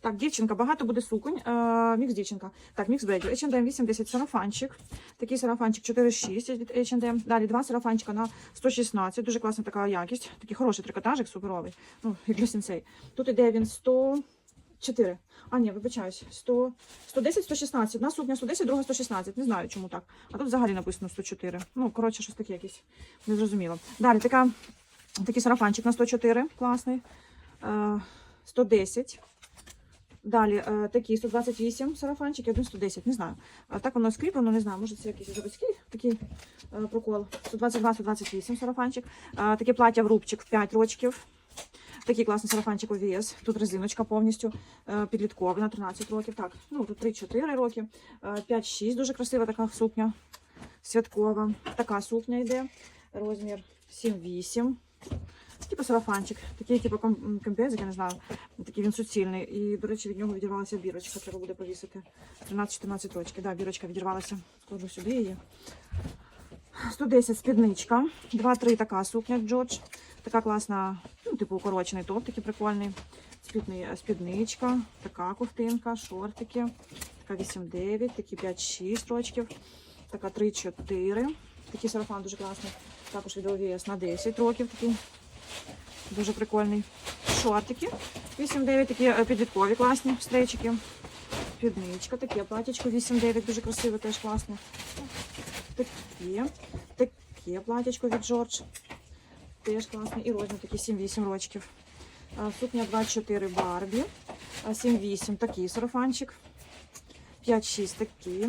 Так, дівчинка, багато буде суконь. Е, мікс дівчинка. Так, мікс беді. H&M 80 сарафанчик. Такий сарафанчик 4,6 від H&M. Далі два сарафанчика на 116. Дуже класна така якість. Такий хороший трикотажик, суперовий. Ну, як для сенсей. Тут іде він 104. А, ні, вибачаюсь. 100, 110, 116. Одна сукня 110, друга 116. Не знаю, чому так. А тут взагалі написано 104. Ну, коротше, щось таке якесь. Незрозуміло. Далі така, такий сарафанчик на 104. Класний. Е, 110. Далі е, такі 128 сарафанчик один 110, не знаю. А так воно скріплено, не знаю, може це якийсь заводський такий е, прокол. 122-128 сарафанчик. Е, таке плаття в рубчик в 5 рочків. Такий класний сарафанчик ОВС. Тут резиночка повністю е, підлітковий на 13 років. Так, ну тут 3-4 роки. Е, 5-6 дуже красива така сукня. Святкова. Така сукня йде. Розмір 7-8. Типу сарафанчик. Такий, типу ком- комбезик, я не знаю. Такий він суцільний. І, до речі, від нього відірвалася бірочка. Треба буде повісити. 13-14 рочки. Да, бірочка відірвалася. Складу сюди її. 110 спідничка. 2-3 така сукня Джордж. Така класна, ну, типу укорочений топ, такий прикольний. Спідни, спідничка, така ковтинка, шортики. Така 8-9, такі 5-6 рочків. Така 3-4. Такий сарафан дуже класний. Також від OVS на 10 років. Такий дуже прикольний. Шортики. 8-9, такі е, підліткові класні стрейчики. Спідничка, таке платічко 8-9, дуже красиве, теж класне. Таке, таке платічко від Джордж. Теж класне. І розмір такий 7-8 рочків. А, Сукня 24 Барбі. 7-8 такий сарафанчик. 5-6 такий.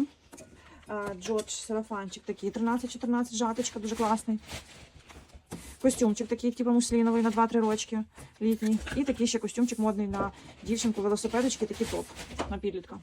Джордж сарафанчик такий. 13-14 жаточка, дуже класний. Костюмчик такий, типу мусліновий на 2-3 рочки літній. І такий ще костюмчик модний на дівчинку велосипедочки, такий топ на підлітка.